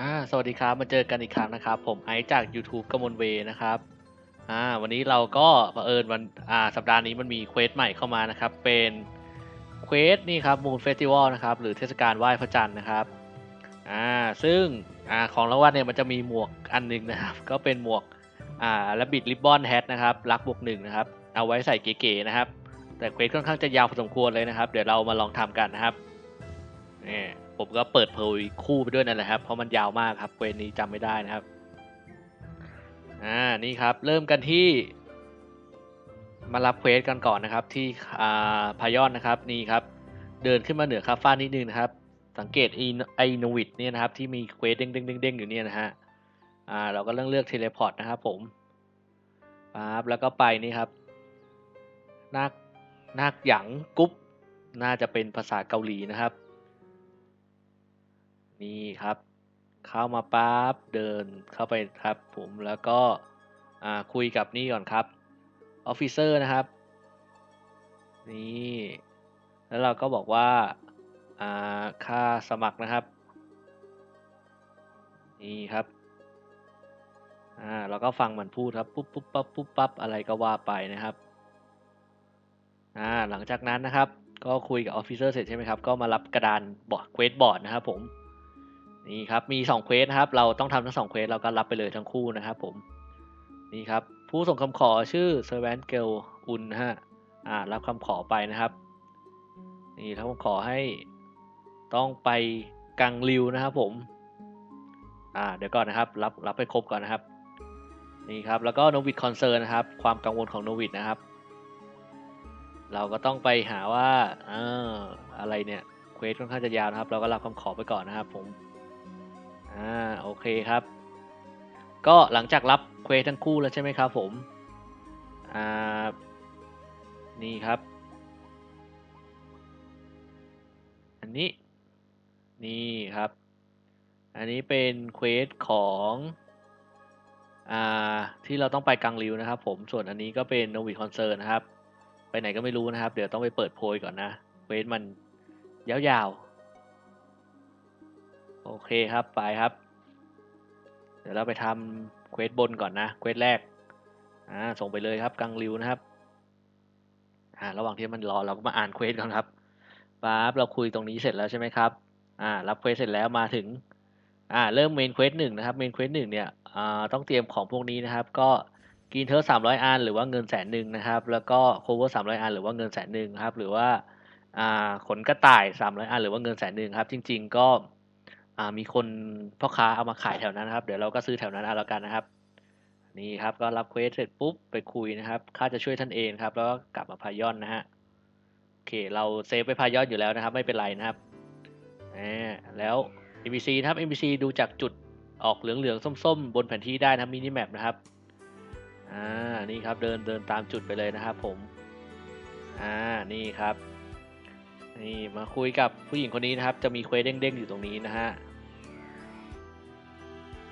อ่าสวัสดีครับ มาเจอกันอีกครั้งนะครับ ผมไอซ์จาก YouTube กมลเวนะครับอ่าวันนี้เราก็เอิญวันอ่าสัปดาห์นี้มันมีเควสใหม่เข้ามานะครับ เป็นเควสนี่ครับ Moon Festival นะครับ หรือเทศกาลไหว้พระจันทร์นะครับอ่าซึ่งอ่าของรางวัลเนี่ยมันจะมีหมวกอันหนึงนะครับ ก็เป็นหมวกอ่า Rabbit Ribbon Hat นะครับ รักบวกหนึ่งนะครับ เอาไว้ใส่เก๋ๆนะครับ แต่เควสค่อนข้างจะยาวพอสมควรเลยนะครับ เดี๋ยวเรามาลองทำกันนะครับนี่ ผมก็เปิดเผยคู่ไปด้วยนั่นแหละครับ เพราะมันยาวมากครับเควสนี้จำไม่ได้นะครับ อ่า นี่ครับ เริ่มกันที่ มารับเควสกันก่อนนะครับ ที่อ่าพายอนนะครับ นี่ครับ เดินขึ้นมาเหนือคาฟ้านิดนึงนะครับ สังเกตไอโนวิดเนี่ยนะครับ ที่มีเควสเด้งเด้งเด้งอยู่เนี่ยนะฮะ อ่า เราก็เลือกเลือกเทเลพอร์ตนะครับผมปั๊บแล้วก็ไปนี่ครับนาคนาคหยางกุ๊บน่าจะเป็นภาษาเกาหลีนะครับ นี่ครับ เข้ามาปั๊บเดินเข้าไปครับผมแล้วก็คุยกับนี่ก่อนครับออฟฟิเซอร์นะครับ นี่แล้วเราก็บอกว่าอ่าค่าสมัครนะครับ นี่ครับอ่าเราก็ฟังมันพูดครับปุ๊บปุ๊บปั๊บปุ๊บปั๊บอะไรก็ว่าไปนะครับอ่าหลังจากนั้นนะครับ ก็คุยกับออฟฟิเซอร์เสร็จใช่ไหมครับ ก็มารับกระดานบอร์ดเควสบอร์ดนะครับผม นี่ครับมีสองเควสนะครับเราต้องทำทั้งสองเควสเราก็รับไปเลยทั้งคู่นะครับผมนี่ครับผู้ส่งคำขอชื่อ Servant Girl อุนฮะอ่ารับคำขอไปนะครับนี่รับคำขอให้ต้องไปกังริวนะครับผมอ่าเดี๋ยวก่อนนะครับรับรับไปครบก่อนนะครับนี่ครับแล้วก็โนวิดคอนเซิร์นะครับความกังวลของโนวิดนะครับเราก็ต้องไปหาว่าเอออะไรเนี่ยเควสค่อนข้างจะยาวนะครับ เราก็รับคำขอไปก่อนนะครับผม อ่าโอเคครับ ก็หลังจากรับเควสทั้งคู่แล้วใช่ไหมครับผม อ่า นี่ครับ อันนี้ นี่ครับ อันนี้เป็นเควสของ อ่า ที่เราต้องไปกังริวนะครับผม ส่วนอันนี้ก็เป็นโนวิคอนเซิร์นะครับ ไปไหนก็ไม่รู้นะครับ เดี๋ยวต้องไปเปิดโพยก่อนนะ เควสมันยาวๆ โอเคครับไปครับ เดี๋ยวเราไปทำเควสบนก่อนนะเควสแรกอ่าส่งไปเลยครับ กังริวนะครับอ่าระหว่างที่มันรอเราก็มาอ่านเควสก่อนครับปั๊บเราคุยตรงนี้เสร็จแล้วใช่ไหมครับอ่ารับเควสเสร็จแล้วมาถึงอ่าเริ่มเมนเควสหนึ่งนะครับเมนเควสหนึ่งเนี่ยอ่าต้องเตรียมของพวกนี้นะครับ ก็กินเทอร์สามร้อยอันหรือว่าเงินแสนหนึ่งนะครับ แล้วก็โคเวอร์สามร้อยอันหรือว่าเงินแสนหนึ่งครับ หรือว่าอ่าขนกระต่ายสามร้อยอันหรือว่าเงินแสนหนึ่งครับ จริง ๆ ก็ อ่ามีคนพ่อค้าเอามาขายแถวนั้นนะครับ เดี๋ยวเราก็ซื้อแถวนั้นเอาแล้วกันนะครับ นี่ครับก็รับเควสเสร็จปุ๊บไปคุยนะครับข้าจะช่วยท่านเองครับ แล้วก็กลับมาพายอนนะฮะโอเค เราเซฟไปพายอนอยู่แล้วนะครับ ไม่เป็นไรนะครับอ่าแล้ว NPC นะครับ NPC ดูจากจุดออกเหลืองๆส้มๆ บนแผนที่ได้นะครับมินิแมปนะครับอ่านี่ครับเดินเดินตามจุดไปเลยนะครับ ผมอ่านี่ครับนี่มาคุยกับผู้หญิงคนนี้นะครับ จะมีเควสเด้งๆอยู่ตรงนี้นะฮะ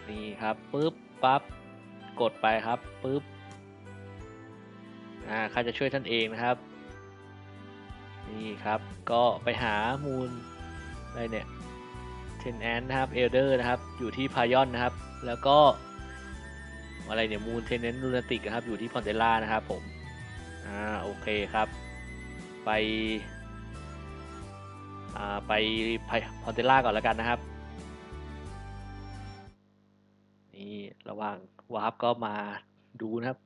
นี่ครับปุ๊บปั๊บกดไปครับปุ๊บอ่าข้าจะช่วยท่านเองนะครับ นี่ครับก็ไปหามูลอะไรเนี่ยเทนแอนนะครับเอลเดอร์นะครับ อยู่ที่พายอนนะครับ แล้วก็อะไรเนี่ยมูลเทนเนนลูนาติกนะครับอยู่ที่พอนเตล่านะครับผมอ่าโอเคครับ ไปอ่าไปพอนเตล่าก่อนแล้วกันนะครับ ว่างวาร์ปก็มาดูนะครับ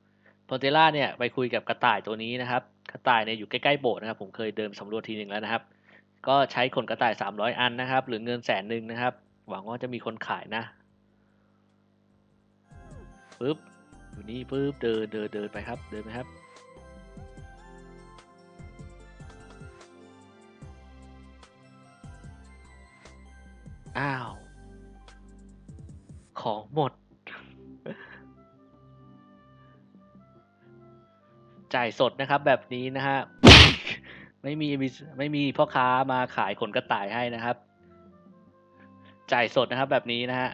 พอนเตล่าเนี่ยไปคุยกับกระต่ายตัวนี้นะครับ กระต่ายเนี่ยอยู่ใกล้ๆโบสถ์นะครับ ผมเคยเดินสำรวจทีหนึ่งแล้วนะครับ ก็ใช้ขนกระต่ายสามร้อยอันนะครับ หรือเงินแสนหนึ่งนะครับ หวังว่าจะมีคนขายนะปึ๊บอยู่นี่ปึ๊บเดินเดินเดินไปครับ เดินไปครับอ้าว ของหมด จ่ายสดนะครับ แบบนี้นะฮะไม่มีไม่มีพ่อค้ามาขายขนกระต่ายให้นะครับ จ่ายสดนะครับแบบนี้นะฮะ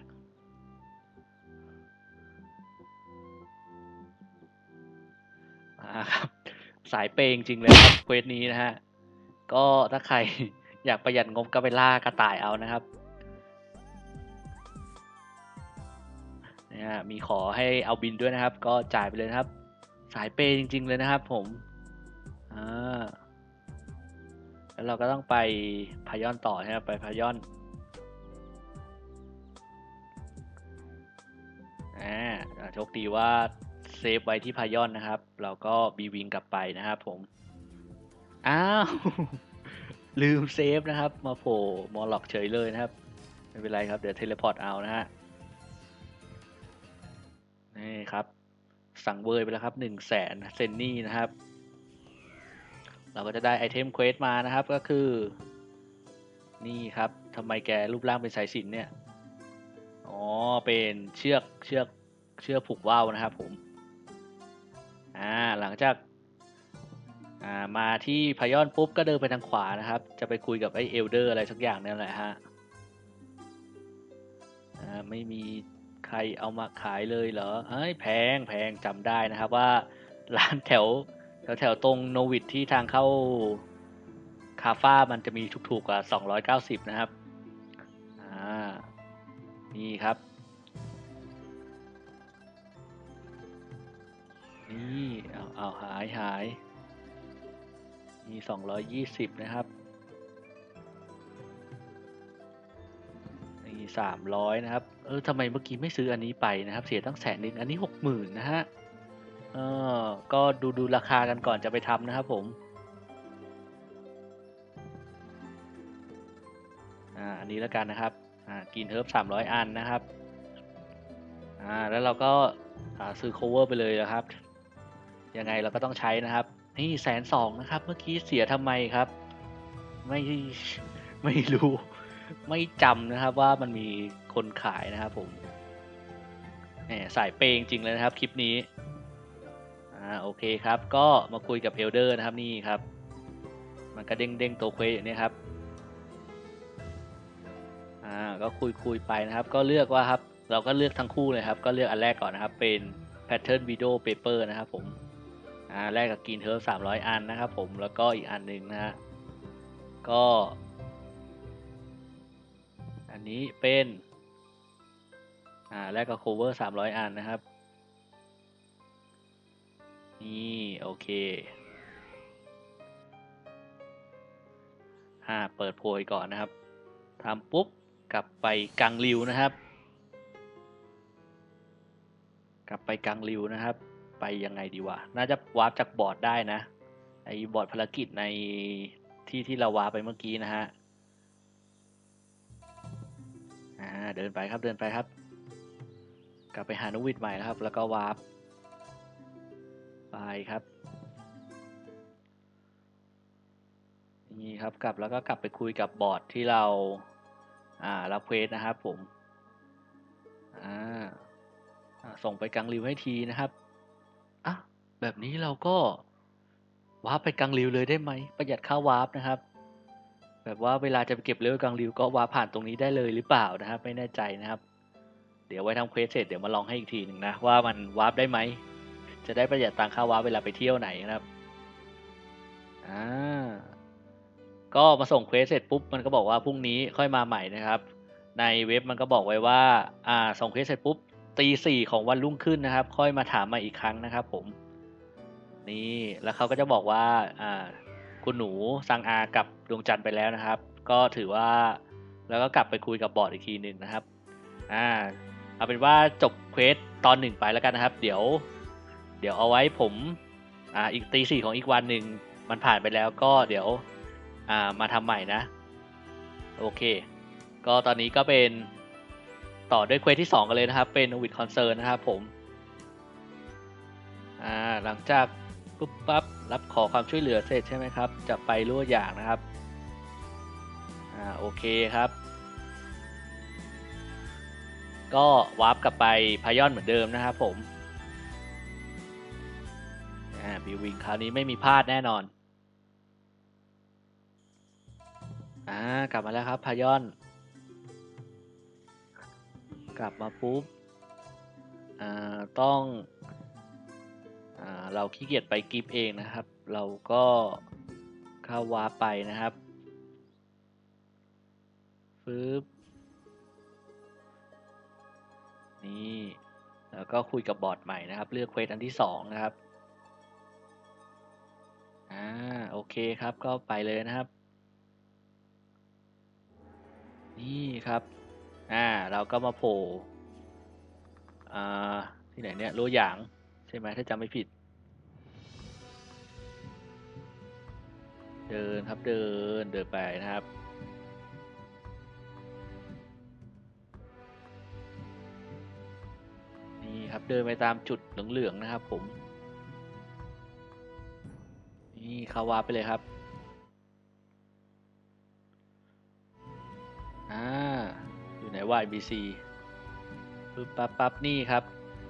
อ่าครับสายเปย์จริงเลยครับเควสนี้นะฮะก็ถ้าใครอยากประหยัดงบก็ไปล่ากระต่ายเอานะครับฮะมีขอให้เอาบินด้วยนะครับ ก็จ่ายไปเลยนะครับ สายเปย์จริง ๆ เลยนะครับผมอ่าแล้วเราก็ต้องไปพายอนต่อนะครับไปพายอนอ่าโชคดีว่าเซฟไว้ที่พายอนนะครับ เราก็บีวิงกลับไปนะครับผม อ้าว ลืมเซฟนะครับ มาโผล่มอลล็อกเฉยเลยนะครับ ไม่เป็นไรครับ เดี๋ยวเทเลพอร์ตเอานะฮะ นี่ครับ สั่งเวอร์ไปแล้วครับหนึ่งแสนเซนนี่นะครับ เราก็จะได้ไอเทมเควสมานะครับก็คือ นี่ครับทำไมแกรูปร่างเป็นสายสินเนี่ย อ๋อ เป็นเชือกเชือกเชือกผูกว่าวนะครับผม อ่า หลังจากอ่ามาที่พยอนปุ๊บก็เดินไปทางขวานะครับ จะไปคุยกับไอเอลเดอร์อะไรสักอย่างนั่นแหละฮะ อ่า ไม่มี ใครเอามาขายเลยเหรอเอ้ยแพงแพงจำได้นะครับว่าร้านแถวแถวแถวตรงโนวิดที่ทางเข้าคาฟ้ามันจะมีถูกๆกว่า 290 นะครับ อ่า นี่ครับ นี่ เอาเอาหายหายมี220 นะครับ นี่300นะครับ เออทำไมเมื่อกี้ไม่ซื้ออันนี้ไปนะครับ เสียตั้งแสนหนึ่งอันนี้60,000นนะฮะ เออ ก็ดูดูราคากันก่อนจะไปทำนะครับผม อ่า อันนี้แล้วกันนะครับ อ่า กินเฮิร์บ300อันนะครับ อ่า แล้วเราก็อ่าซื้อ cover ไปเลยนะครับ ยังไงเราก็ต้องใช้นะครับ นี่แสนสองนะครับ เมื่อกี้เสียทำไมครับ ไม่ไม่รู้ ไม่จำนะครับว่ามันมีคนขายนะครับผมแหมสายเปย์จริงเลยนะครับคลิปนี้อ่าโอเคครับ ก็มาคุยกับเอลเดอร์นะครับนี่ครับ มันก็เด้งเด้งตัวเควสอย่างนี้ครับอ่าก็คุยคุยไปนะครับ ก็เลือกว่าครับ เราก็เลือกทั้งคู่เลยครับ ก็เลือกอันแรกก่อนนะครับ เป็น Pattern Video Paper นะครับผมอ่าแรกกับกินเทิร์สามร้อยอันนะครับผมแล้วก็อีกอันหนึ่งนะฮะก็ อันนี้เป็นอ่าแรกกับ cover สามร้อยอันนะครับ นี่ โอเคอ่าเปิดโพยก่อนนะครับทำปุ๊บ กลับไปกังริวนะครับ กลับไปกังริวนะครับ ไปยังไงดีวะ น่าจะวาร์ปจากบอร์ดได้นะ ไอ้บอร์ดภารกิจในที่ที่เราวาร์ปไปเมื่อกี้นะฮะ อ่าเดินไปครับเดินไปครับ กลับไปหานกวิดใหม่นะครับ แล้วก็วาร์ปไปครับนี่ครับกลับแล้วก็กลับไปคุยกับบอร์ดที่เราอ่ารับเควสนะครับผมอ่าอ่าส่งไปกังริวให้ทีนะครับอะแบบนี้เราก็วาร์ปไปกังริวเลยได้ไหมประหยัดค่าวาร์ปนะครับ แบบว่าเวลาจะไปเก็บเลเวลกังริวก็วาผ่านตรงนี้ได้เลยหรือเปล่านะครับ ไม่แน่ใจนะครับ เดี๋ยวไว้ทำเควสเสร็จเดี๋ยวมาลองให้อีกทีหนึ่งนะ ว่ามันวาร์ปได้ไหม จะได้ประหยัดตังค่าวาร์ปเวลาไปเที่ยวไหนนะครับอ่าก็มาส่งเควสเสร็จปุ๊บมันก็บอกว่าพรุ่งนี้ค่อยมาใหม่นะครับ ในเว็บมันก็บอกไว้ว่าอ่าส่งเควสเสร็จปุ๊บตีสี่ของวันรุ่งขึ้นนะครับ ค่อยมาถามมาอีกครั้งนะครับ ผม นี่แล้วเขาก็จะบอกว่าอ่า คุณหนูซังอากับดวงจันทร์ไปแล้วนะครับ ก็ถือว่าแล้วก็กลับไปคุยกับบอร์ดอีกทีหนึ่งนะครับอ่าเอาเป็นว่าจบเควสตอนหนึ่งไปแล้วกันนะครับ เดี๋ยว เดี๋ยวเอาไว้ผมอ่าอีกตีสี่ของอีกวันหนึ่งมันผ่านไปแล้วก็เดี๋ยวอ่ามาทำใหม่นะ โอเค ก็ตอนนี้ก็เป็นต่อด้วยเควสที่สองกันเลยนะครับ เป็นวิดคอนเซิร์นนะครับผมอ่าหลังจาก ปุ๊บปั๊บรับขอความช่วยเหลือเสร็จใช่ไหมครับ จะไปรั่วอย่างนะครับอ่าโอเคครับ ก็วาร์ปกลับไปพายอนเหมือนเดิมนะครับผมอ่าบิววิงคราวนี้ไม่มีพลาดแน่นอนอ่ากลับมาแล้วครับพายอน กลับมาปุ๊บอ่าต้อง เราขี้เกียจไปกิฟเองนะครับ เราก็เข้าวาร์ปไปนะครับฟึบนี่ แล้วก็คุยกับบอร์ดใหม่นะครับ เลือกเควสอันที่สองนะครับ อ่า โอเคครับ ก็ไปเลยนะครับ นี่ครับ อ่า เราก็มาโผล่ อ่า ที่ไหนเนี่ยโลหยาง ช่ไหมถ้าจำไม่ผิด เดินครับเดินเดินไปนะครับ นี่ครับเดินไปตามจุดเหลืองๆนะครับผม นี่เข้าวาไปเลยครับอ่าอยู่ไหนว่า IBC ปึ๊บปั๊บปั๊บนี่ครับ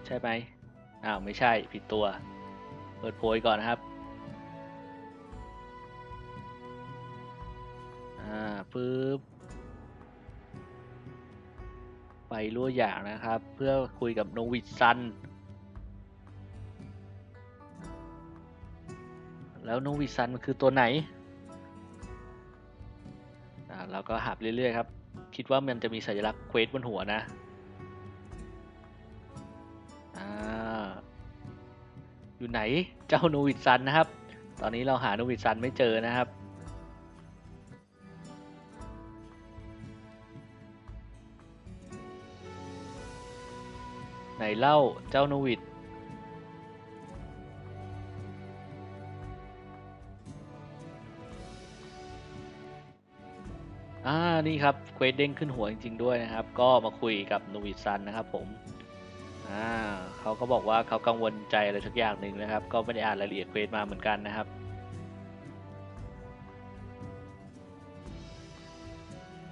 ใช่ไหม อ้าวไม่ใช่ผิดตัว เปิดโพยก่อนนะครับอ่าปึ๊บไปรั่วอย่างนะครับ เพื่อคุยกับโนวิดซัน แล้วโนวิดซันมันคือตัวไหนอ่าเราก็หาบเรื่อยๆครับ คิดว่ามันจะมีสัญลักษณ์เควสบนหัวนะ อยู่ไหนเจ้าโนวิดซันนะครับ ตอนนี้เราหาโนวิดซันไม่เจอนะครับ ไหนเล่าเจ้าโนวิดอ่านี่ครับเควสเด้งขึ้นหัวจริง ๆ ด้วยนะครับ ก็มาคุยกับโนวิดซันนะครับผม อ่าเขาก็บอกว่าเขากังวลใจอะไรสักอย่างหนึ่งนะครับ ก็ไม่ได้อ่านรายละเอียดเควสมาเหมือนกันนะครับ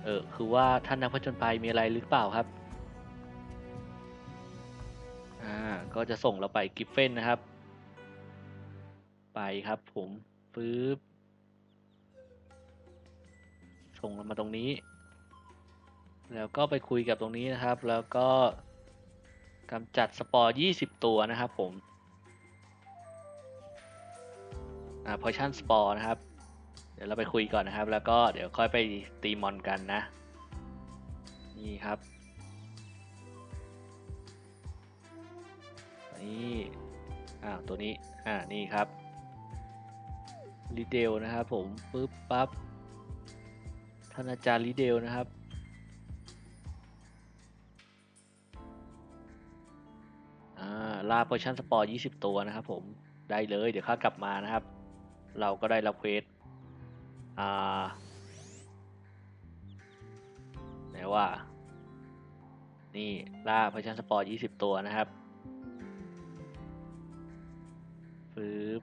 เออคือว่าท่านนักผจญภัยมีอะไรหรือเปล่าครับอ่าก็จะส่งเราไปกิฟเฟนนะครับ ไปครับผมปึ๊บส่งเรามาตรงนี้ แล้วก็ไปคุยกับตรงนี้นะครับ แล้วก็ กำจัดสปอร์ 20 ตัวนะครับผมอ่าพอชั่นสปอร์นะครับ เดี๋ยวเราไปคุยก่อนนะครับ แล้วก็เดี๋ยวค่อยไปตีมอนกันนะ นี่ครับ นี่อ่าตัวนี้ อ่า นี่ครับลิเดลนะครับผม ปึ๊บ ปั๊บท่านอาจารย์ลิเดลนะครับ ลาโพชั่นสปอร์20ตัวนะครับผมได้เลยเดี๋ยวข้ากลับมานะครับ เราก็ได้รับเควสอ่าไหนว่า นี่ล่าโพชั่นสปอร์20ตัวนะครับปึ๊บ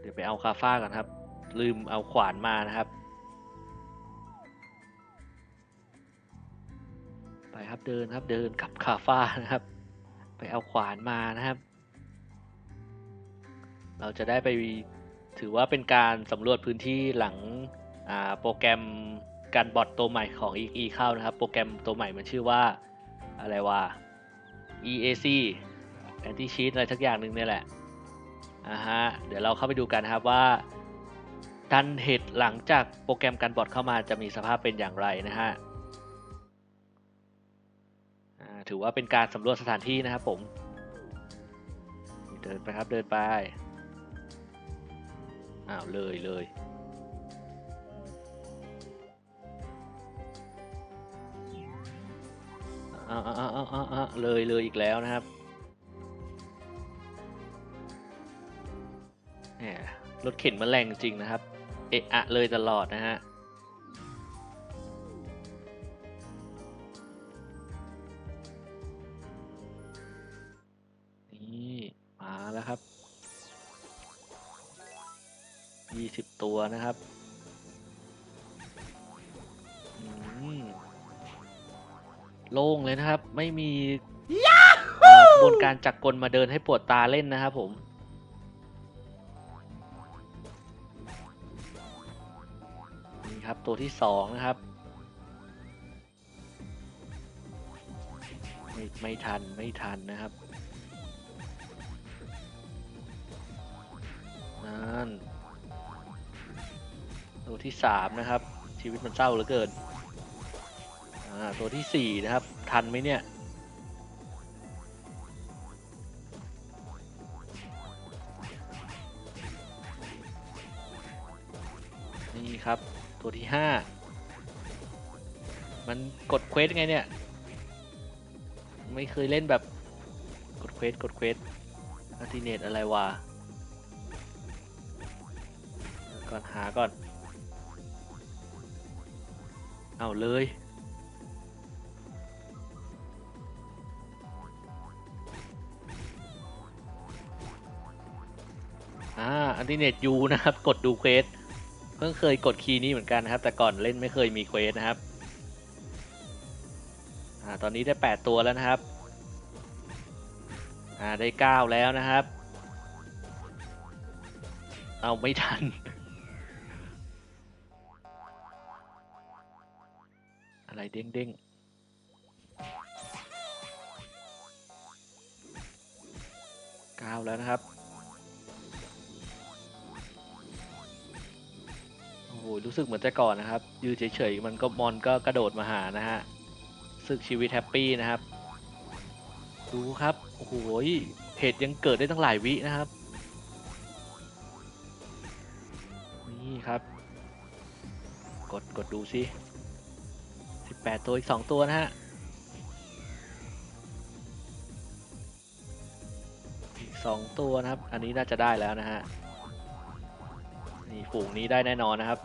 เดี๋ยวไปเอาคาฟ้ากันครับ ลืมเอาขวานมานะครับ ไปครับเดินครับเดินกับคาฟ้านะครับ ไปเอาขวานมานะครับ เราจะได้ไปถือว่าเป็นการสำรวจพื้นที่หลังโปรแกรมการบอทตัวใหม่ของ EE เข้านะครับ โปรแกรมตัวใหม่มันชื่อว่าอะไรวะ EAC Anti Cheat อะไรทักอย่างหนึ่งเนี่ยแหละอ่าฮะเดี๋ยวเราเข้าไปดูกันนะครับว่าดันเหตุหลังจากโปรแกรมการบอทเข้ามาจะมีสภาพเป็นอย่างไรนะฮะ ถือว่าเป็นการสำรวจสถานที่นะครับผมเดินไปครับเดินไปอ้าวเลยเลยอ้าวอ้าวอ้าวอ้าวเลยเลยอีกแล้วนะครับแหมรถเข็นมันแรงจริงนะครับ เอะอะเลยตลอดนะฮะ สิบตัวนะครับอืมโล่งเลยนะครับ ไม่มีเอ่อกระบวนการจักรกลมาเดินให้ปวดตาเล่นนะครับผมนี่ครับตัวที่สองนะครับ ไม่ไม่ทันไม่ทันนะครับนั่นตัวัวที่สามนะครับ ชีวิตมันเศร้าเหลือเกินตัวที่สี่นะครับ ทันไหมเนี่ยนี่ครับตัวที่ห้ามันกดเควสไงเนี่ย ไม่เคยเล่นแบบกดเควสกดเควสอัติเนตอะไรวะก่อนหาก่อน เอาเลย อ่า อันติเนตยูนะครับ กดดูเควส เพิ่งเคยกดคีย์นี้เหมือนกันนะครับ แต่ก่อนเล่นไม่เคยมีเควสนะครับ อ่า ตอนนี้ได้ 8 ตัวแล้วนะครับ อ่า ได้ 9 แล้วนะครับ เอาไม่ทัน เด้งเด้งเก้าแล้วนะครับ โอ้โห รู้สึกเหมือนแต่ก่อนนะครับ ยืนเฉยๆ มันก็มอนก็กระโดดมาหานะฮะสึกชีวิตแฮปปี้นะครับ ดูครับ โอ้โหเหตุยังเกิดได้ตั้งหลายวินะครับ นี่ครับ กดกดดูสิ 18 ตัวอีก 2 ตัวนะฮะ อีก 2 ตัวนะครับ อันนี้น่าจะได้แล้วนะฮะ นี่ฝูงนี้ได้แน่นอนนะครับ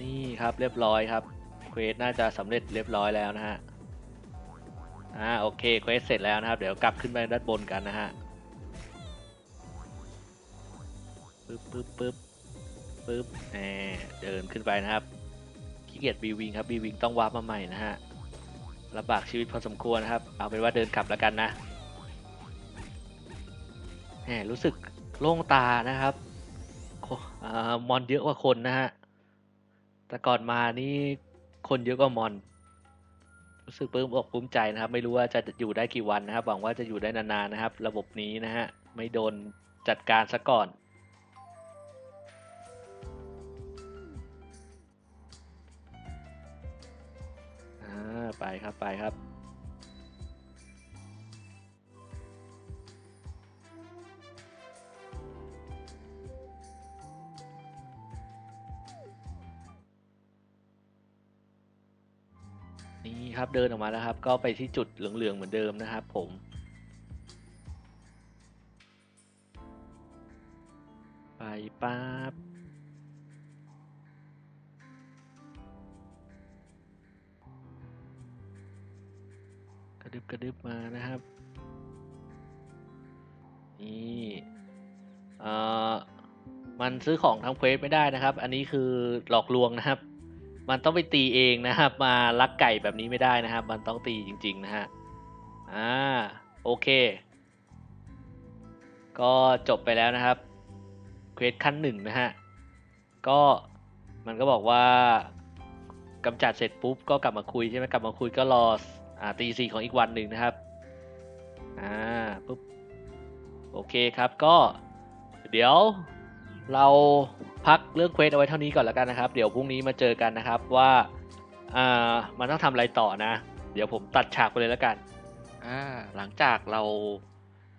นี่ครับเรียบร้อยครับ เควสน่าจะสำเร็จเรียบร้อยแล้วนะฮะ อ่าโอเคเควสเสร็จแล้วนะครับ เดี๋ยวกลับขึ้นไปด้านบนกันนะฮะ ปึ๊บปึ๊บปึ๊บปึ๊บเดินขึ้นไปนะครับ เกียจบีวิงครับบีวิงต้องวาร์ปมาใหม่นะฮะลำบากชีวิตพอสมควรนะครับ เอาเป็นว่าเดินกลับแล้วกันนะแหมรู้สึกโล่งตานะครับอมอนเยอะกว่าคนนะฮะแต่ก่อนมานี่คนเยอะกว่ามอน รู้สึกปลื้มอกปลื้มใจนะครับ ไม่รู้ว่าจะอยู่ได้กี่วันนะครับหวังว่าจะอยู่ได้นานๆนะครับ ระบบนี้นะฮะไม่โดนจัดการซะก่อน ไปครับไปครับ นี่ครับเดินออกมาแล้วครับ ก็ไปที่จุดเหลืองๆเหมือนเดิมนะครับ ผมไปปั๊บ ระดึบกระดึบมานะครับ นี่เอ่อมันซื้อของทำเควสไม่ได้นะครับ อันนี้คือหลอกลวงนะครับ มันต้องไปตีเองนะครับ มาลักไก่แบบนี้ไม่ได้นะครับ มันต้องตีจริง ๆ นะฮะอ่าโอเค ก็จบไปแล้วนะครับเควสขั้นหนึ่งนะฮะก็มันก็บอกว่ากำจัดเสร็จปุ๊บก็กลับมาคุยใช่ไหมกลับมาคุยก็รอ อ่าตีสี่ของอีกวันหนึ่งนะครับอ่าปุ๊บโอเคครับก็เดี๋ยวเราพักเรื่องเควสเอาไว้เท่านี้ก่อนแล้วกันนะครับ เดี๋ยวพรุ่งนี้มาเจอกันนะครับว่าอ่ามันต้องทำอะไรต่อนะ เดี๋ยวผมตัดฉากไปเลยแล้วกันอ่าหลังจากเรา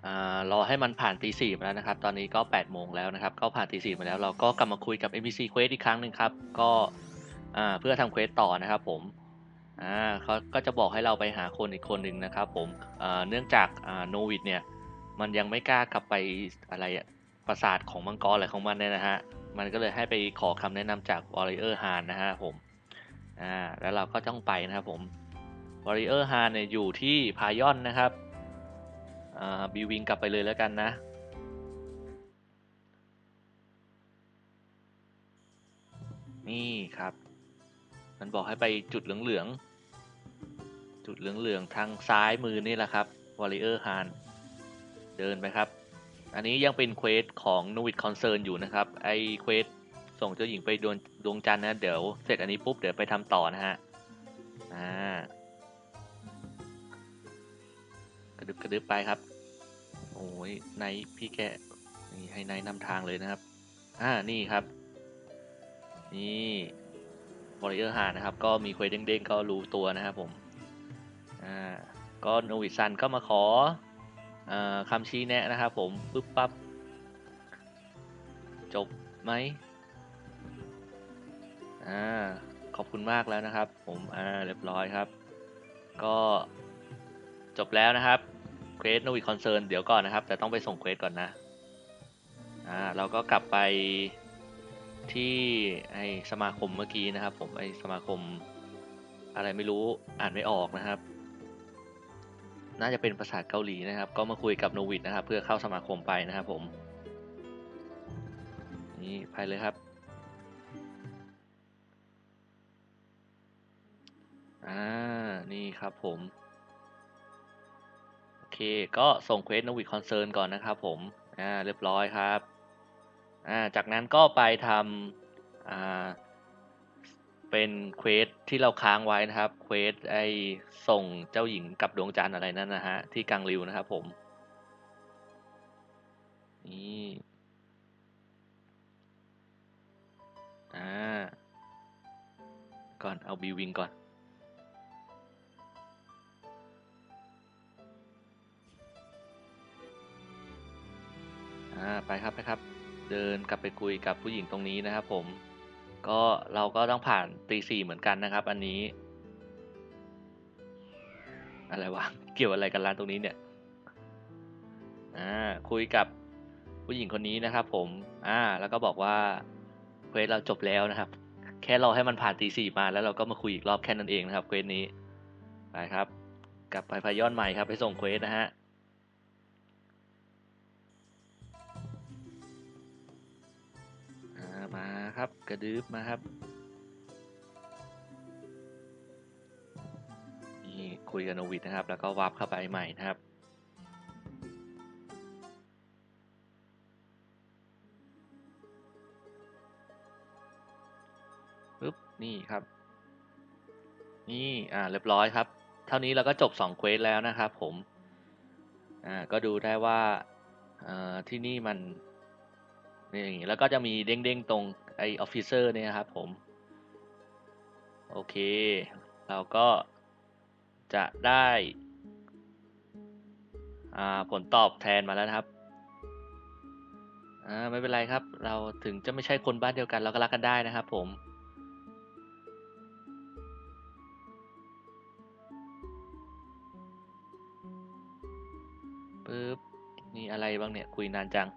อ่ารอให้มันผ่านตีสี่มาแล้วนะครับ ตอนนี้ก็8ปดโมงแล้วนะครับ ก็ผ่านตีสี่มาแล้วเราก็กลับมาคุยกับ NPC Quest อีกครั้งหนึ่งครับ ก็อ่าเพื่อทำเควสต่อนะครับผม อ่าเขาก็จะบอกให้เราไปหาคนอีกคนหนึ่งนะครับผมเนื่องจากโนวิดเนี่ยมันยังไม่กล้ากลับไปอะไรปราสาทของมังกรอะไรของมันเนี่ยนะฮะมันก็เลยให้ไปขอคำแนะนำจาก Warrior Han นะฮะผมอ่าแล้วเราก็ต้องไปนะครับผม Warrior Han เนี่ยอยู่ที่พายอนนะครับอ่าบิวิงกลับไปเลยแล้วกันนะนี่ครับ มันบอกให้ไปจุดเหลืองๆ จุดเหลืองๆทางซ้ายมือนี่แหละครับ Warrior Han เดินไปครับ อันนี้ยังเป็นเควสของ n o v i d Concern อยู่นะครับ ไอเควสส่งเจ้าหญิงไปดวงดวงจันทร์นะเดี๋ยวเสร็จอันนี้ปุ๊บเดี๋ยวไปทำต่อนะฮะอ่ากระดึบกระดึบไปครับ โอ้ยในพี่แกนี่ให้นายนำทางเลยนะครับอ่านี่ครับ นี่บริเออร์หานะครับ ก็มีเควสเด้งๆก็รู้ตัวนะครับผม อ่าก็โนวิซันก็มาขออคำชี้แนะนะครับผมปึ๊บปั๊บจบไหมอ่าขอบคุณมากแล้วนะครับ ผมอ่าเรียบร้อยครับ ก็จบแล้วนะครับเควสโนวิคอนเซิร์นเดี๋ยวก่อนนะครับ แต่ต้องไปส่งเควสก่อนนะอ่าเราก็กลับไปที่ไอสมาคมเมื่อกี้นะครับ ผมไอสมาคมอะไรไม่รู้อ่านไม่ออกนะครับ น่าจะเป็นภาษาเกาหลีนะครับ ก็มาคุยกับโนวิดนะครับ เพื่อเข้าสมาคมไปนะครับผม นี่ไปเลยครับอ่านี่ครับผม โอเค ก็ส่งเควสโนวิดคอนเซิร์นก่อนนะครับผม อ่า เรียบร้อยครับ อ่า จากนั้นก็ไปทำอ่า เป็นเควสที่เราค้างไว้นะครับเควสไอส่งเจ้าหญิงกับดวงจันทร์อะไรนั่นนะฮะที่กังริวนะครับผมนี่อ่าก่อนเอาบิววิงก่อนอ่าไปครับไปครับ เดินกลับไปคุยกับผู้หญิงตรงนี้นะครับผม ก็เราก็ต้องผ่านตีสี่เหมือนกันนะครับ อันนี้ อะไรวะ เกี่ยวอะไรกันร้านตรงนี้เนี่ย อ่า คุยกับผู้หญิงคนนี้นะครับ ผม อ่า แล้วก็บอกว่าเควสเราจบแล้วนะครับ แค่เรอให้มันผ่านตีสี่มาแล้วเราก็มาคุยอีกรอบแค่นั้นเองนะครับเควสนี้ ไปครับกลับไปพายอนใหม่ครับ ไปส่งเควสนะฮะ ครับ กระดึบมาครับนี่คุยกับโนวิดนะครับ แล้วก็วาร์ปเข้าไปใหม่นะครับปึ๊บนี่ครับ นี่อ่าเรียบร้อยครับ เท่านี้เราก็จบสองเควสแล้วนะครับผมอ่าก็ดูได้ว่าอ่อที่นี่มันนี่อย่างงี้แล้วก็จะมีเด้งๆตรง ไอออฟฟิเซอร์เนี่ยครับผม โอเค เราก็จะได้ผลตอบแทนมาแล้วครับไม่เป็นไรครับ เราถึงจะไม่ใช่คนบ้านเดียวกัน เราก็รักกันได้นะครับผมปึ๊บนี่อะไรบ้างเนี่ยคุยนานจัง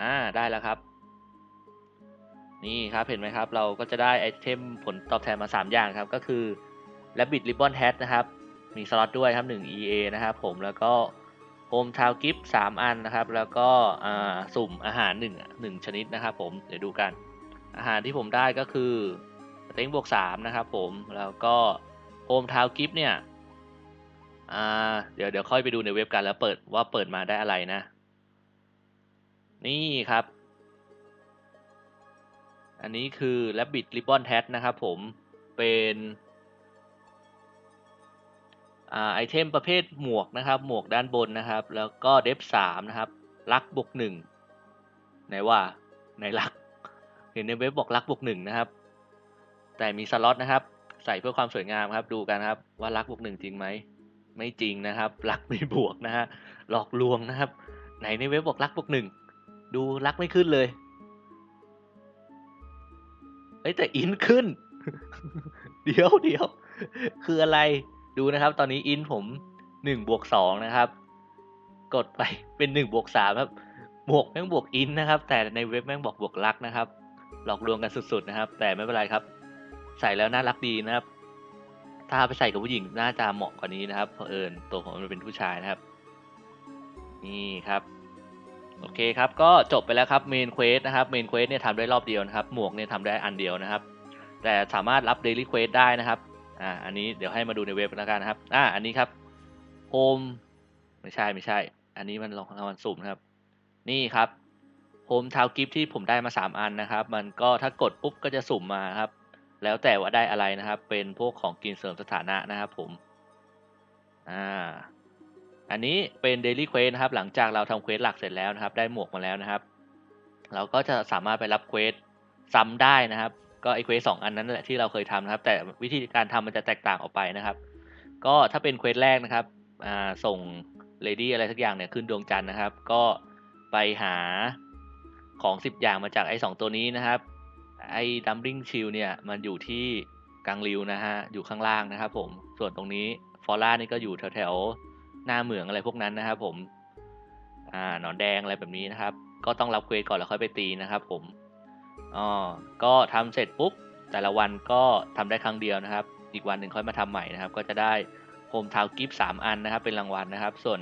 อ่า ได้แล้วครับ นี่ครับเห็นไหมครับ เราก็จะได้ไอเทมผลตอบแทนมา 3 อย่างครับ ก็คือ Rabbit Ribbon Hat นะครับ มีสล็อตด้วยครับ 1 EA นะครับผมแล้วก็ Home Town Gift 3 อันนะครับ แล้วก็สุ่มอาหาร 1 1 ชนิดนะครับผม เดี๋ยวดูกัน อาหารที่ผมได้ก็คือสเต็งบวก3นะครับผมแล้วก็ Home Town Gift เนี่ยเดี๋ยวเดี๋ยวค่อยไปดูในเว็บกันแล้วเปิดว่าเปิดมาได้อะไรนะ นี่ครับ อันนี้คือ Rabbit Ribbon Hat นะครับผมเป็นอไอเทมประเภทหมวกนะครับ หมวกด้านบนนะครับ แล้วก็เดฟสามนะครับลักบวกหนึ่งไหนว่าไหนลัก เห็นในเว็บบอกลักบวกหนึ่งนะครับ แต่มีสล็อตนะครับ ใส่เพื่อความสวยงามครับ ดูกันครับว่าลักบวกหนึ่งจริงไหมไม่จริงนะครับลักไม่บวกนะฮะหลอกลวงนะครับ ไหนในเว็บบอกลักบวกหนึ่งดูลักไม่ขึ้นเลย เอ้ยแต่อินขึ้น เดี๋ยวเดี๋ยวคืออะไรดูนะครับ ตอนนี้อินผมหนึ่งบวกสองนะครับ กดไปเป็นหนึ่งบวกสามครับบวกแม่งบวกอินนะครับ แต่ในเว็บแม่งบอกบวกลักนะครับ หลอกลวงกันสุดๆนะครับ แต่ไม่เป็นไรครับ ใส่แล้วน่ารักดีนะครับ ถ้าไปใส่กับผู้หญิงน่าจะเหมาะกว่านี้นะครับเพราะเอิญตัวผมมันเป็นผู้ชายนะครับ นี่ครับ โอเคครับ ก็จบไปแล้วครับเมนเควสนะครับเมนเควสเนี่ยทำได้รอบเดียวนะครับ หมวกเนี่ยทำได้อันเดียวนะครับ แต่สามารถรับเดลี่เควสได้นะครับ อ่า อันนี้เดี๋ยวให้มาดูในเว็บแล้วกันนะครับ อ่า อันนี้ครับโฮมไม่ใช่ไม่ใช่ อันนี้มันลองรางวัลสุ่มนะครับ นี่ครับโฮมทาวกิฟที่ผมได้มาสามอันนะครับ มันก็ถ้ากดปุ๊บก็จะสุ่มมาครับ แล้วแต่ว่าได้อะไรนะครับ เป็นพวกของกินเสริมสถานะนะครับผม อ่า อันนี้เป็น Daily Quest นะครับ หลังจากเราทำเควสหลักเสร็จแล้วนะครับ ได้หมวกมาแล้วนะครับ เราก็จะสามารถไปรับเควสซ้ำได้นะครับ ก็ไอเควสสองอันนั้นแหละที่เราเคยทำนะครับ แต่วิธีการทำมันจะแตกต่างออกไปนะครับ ก็ถ้าเป็นเควสแรกนะครับอ่าส่งเลดี้อะไรสักอย่างเนี่ยขึ้นดวงจันทร์นะครับ ก็ไปหาของสิบอย่างมาจากไอ้สองตัวนี้นะครับ ไอ้ดัมบิงชิลเนี่ยมันอยู่ที่กังริวนะฮะ อยู่ข้างล่างนะครับผม ส่วนตรงนี้ฟอร่านี่ก็อยู่แถวๆ หน้าเหมืองอะไรพวกนั้นนะครับผม อ่า หนอนแดงอะไรแบบนี้นะครับ ก็ต้องรับเควสก่อนแล้วค่อยไปตีนะครับผมอ๋อก็ทำเสร็จปุ๊บ แต่ละวันก็ทำได้ครั้งเดียวนะครับ อีกวันหนึ่งค่อยมาทำใหม่นะครับ ก็จะได้โฮมทาวกิฟต์สามอันนะครับ เป็นรางวัลนะครับ ส่วน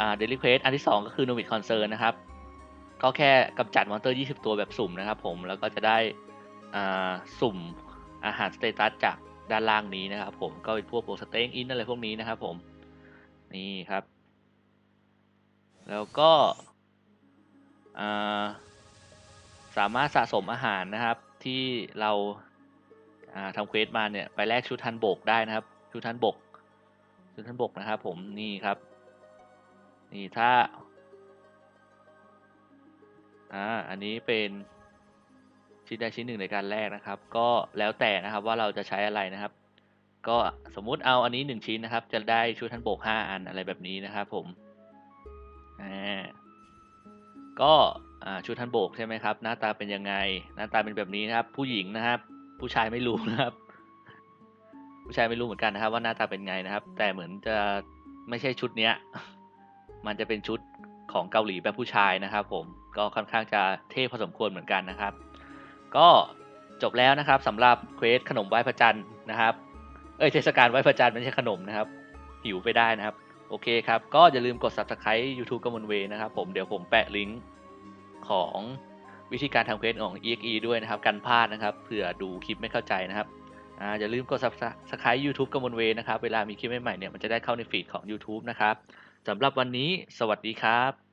อ่าเดลิเควสอันที่ 2 ก็คือโนมิ c คอนเซิร์นนะครับ ก็แค่กำจัดมอนเตอร์ 20 ตัวแบบสุ่มนะครับผม แล้วก็จะได้อ่าสุ่มอาหารสเตตัสจากด้านล่างนี้นะครับผม ก็เป็นพวกโปรสเต็งอินอะไรพวกนี้นะครับผม นี่ครับ แล้วก็สามารถสะสมอาหารนะครับที่เราาทำเควสมาเนี่ยไปแลกชุดทันบกได้นะครับ ชุดทันบก ชุดทันบกนะครับผมนี่ครับ นี่ถ้าอ่าอันนี้เป็นชิ้นใดชิ้นหนึ่งในการแลกนะครับ ก็แล้วแต่นะครับว่าเราจะใช้อะไรนะครับ ก็สมมุติเอาอันนี้หนึ่งชิ้นนะครับ จะได้ชุดทันบกห้าอันอะไรแบบนี้นะครับผมอ่าก็ชุดทันโบกใช่ไหมครับ หน้าตาเป็นยังไง หน้าตาเป็นแบบนี้นะครับ ผู้หญิงนะครับ ผู้ชายไม่รู้นะครับ ผู้ชายไม่รู้เหมือนกันนะครับ ว่าหน้าตาเป็นไงนะครับ แต่เหมือนจะไม่ใช่ชุดเนี้ย มันจะเป็นชุดของเกาหลีแบบผู้ชายนะครับ ผมก็ค่อนข้างจะเท่พอสมควรเหมือนกันนะครับ ก็จบแล้วนะครับสำหรับเควสขนมไหว้พระจันทร์นะครับ เอ้ยเทศกาลไหว้พระจันทร์ไม่ใช่ขนมนะครับหิวไปได้นะครับ โอเคครับ ก็อย่าลืมกด subscribe YouTube กมลเวนะครับผมเดี๋ยวผมแปะลิงก์ของวิธีการทำเควสของ EXE ด้วยนะครับ กันพลาดนะครับเผื่อดูคลิปไม่เข้าใจนะครับอ่าอย่าลืมกด subscribe YouTube กมลเวนะครับ เวลามีคลิปใหม่ๆเนี่ยมันจะได้เข้าในฟีดของ YouTube นะครับสำหรับวันนี้สวัสดีครับ